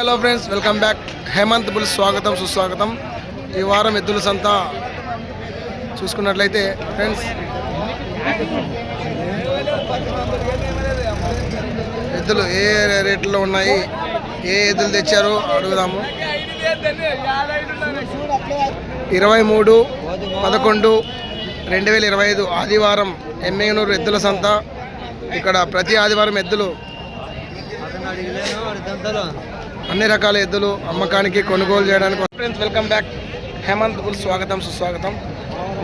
Hello friends welcome back. Hemanth Bull స్వాగతం సుస్వాగతం. ఈ వారం ఎద్దుల సంత చూసుకున్నట్లయితే ఫ్రెండ్స్ ఎద్దులు ఏ రేట్లో ఉన్నాయి ఏ ఎద్దులు తెచ్చారో అడుగుదాము. ఇరవై మూడు పదకొండు రెండు వేల ఇరవై ఐదు ఆదివారం ఎమ్మెగనూరు ఎద్దుల సంత. ఇక్కడ ప్రతి ఆదివారం ఎద్దులు అన్ని రకాల ఎద్దులు అమ్మకానికి కొనుగోలు చేయడానికి friends welcome back Hemant Gul స్వాగతం సుస్వాగతం.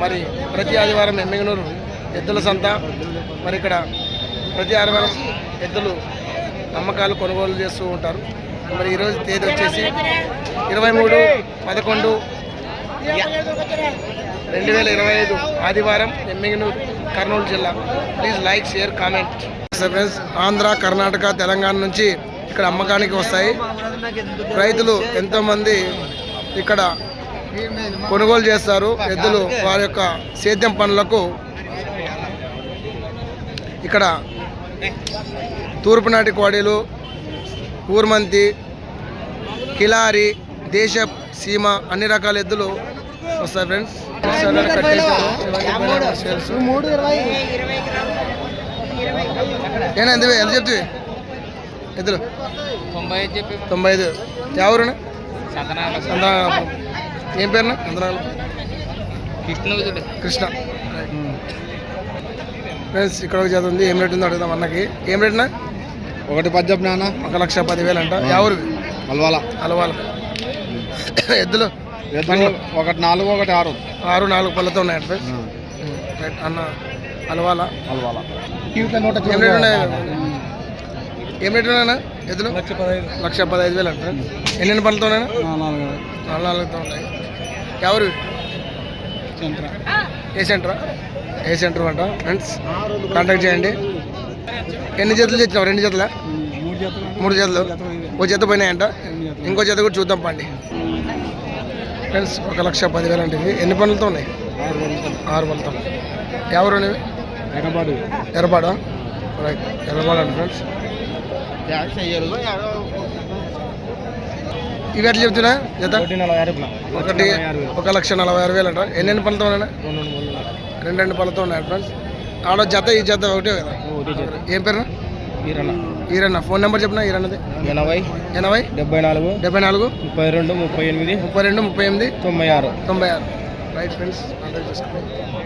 మరి ప్రతి ఆదివారం ఎమ్మిగనూరు ఎద్దుల సంత. మరి ఇక్కడ ప్రతి ఆదివారం ఎద్దులు అమ్మకాలు కొనుగోలు చేస్తూ ఉంటారు. మరి ఈరోజు తేదీ వచ్చేసి ఇరవై మూడు పదకొండు రెండు వేల ఇరవై ఐదు ఆదివారం ఎమ్మిగనూరు కర్నూలు జిల్లా. Please like share comment friends Andhra Karnataka Telangana నుంచి ఇక్కడ అమ్మకానికి వస్తాయి. రైతులు ఎంతోమంది ఇక్కడ కొనుగోలు చేస్తారు. ఎద్దులు వారి యొక్క సేద్యం పనులకు ఇక్కడ తూర్పునాటి కోడీలు ఊర్మంతి కిలారి దేశ సీమ అన్ని రకాల ఎద్దులు వస్తాయి ఫ్రెండ్స్. ఏనా ఎంత ఎంత చెప్తివి ఎద్దులు తొంభై ఐదు చెప్పి తొంభై ఐదు. ఎవరునా సతనాలు చంద్రనాగపురం ఏం పేరునా? చంద్రనాగపురం కృష్ణుడు కృష్ణ. ఫ్రెండ్స్ ఇక్కడ ఒక జత ఉంది. ఏం రేట్ ఉందో అడుగుదాం అన్నకి. ఏం రేట్నా? ఒకటి పద్యపు నాన్న. ఒక లక్ష పదివేలు అంట. ఎవరు అల్వాల. అలవాల. ఎద్దులు? ఎద్దులు ఒకటి నాలుగు ఒకటి ఆరు. ఆరు నాలుగు పళ్ళతో ఉన్నాయంట అన్న అలవాల. అల్వాల. ఏం రేట్ ఉన్నాయి ఏం రేట్ ఉన్నాయన్నా ఎద్దులు? లక్ష పదహైదు. వేలు అంట ఎన్ని ఉన్నాయన్నా నాలుగు నాలుగుతో ఉన్నాయి ఎవరు? ఏ సెంటరా? ఏ సెంటర్ అంట? ఫ్రెండ్స్ కాంటాక్ట్ చేయండి. ఎన్ని జతలు తెచ్చినావు? రెండు జతలా? మూడు జతలు. ఓ జత పోయినాయంట. ఇంకో జత కూడా చూద్దాం పండి. ఫ్రెండ్స్ ఒక లక్ష పదివేలు అంటే ఇవి. ఎన్ని పనులతో ఉన్నాయి? ఆరు పనులతో ఎవరు ఇవి ఎర్రపాడ రైట్. ఎర్రపాడ అండి ఫ్రెండ్స్ ఇవి ఎట్లా చెప్తున్నా? జత? ఒకటి ఒక లక్ష నలభై ఆరు వేలు అంట. ఎన్ని ఎన్ని పనులతో ఉన్నాయి? రెండు రెండు పళ్ళతో ఉన్నాయి ఫ్రెండ్స్ ఆడ జత ఈ జత ఒకటే కదా? ఏం పేరు? ఈరన్న. ఫోన్ నెంబర్ చెప్పిన ఈరన్నది? ఎనభై. ఎనభై? డెబ్బై నాలుగు. డెబ్బై నాలుగు. ముప్పై రెండు ముప్పై ఎనిమిది. ముప్పై రెండు ముప్పై ఎనిమిది. తొంభై ఆరు. తొంభై ఆరు. రైట్ ఫ్రెండ్స్ కాంటాక్ట్ చేసుకోండి.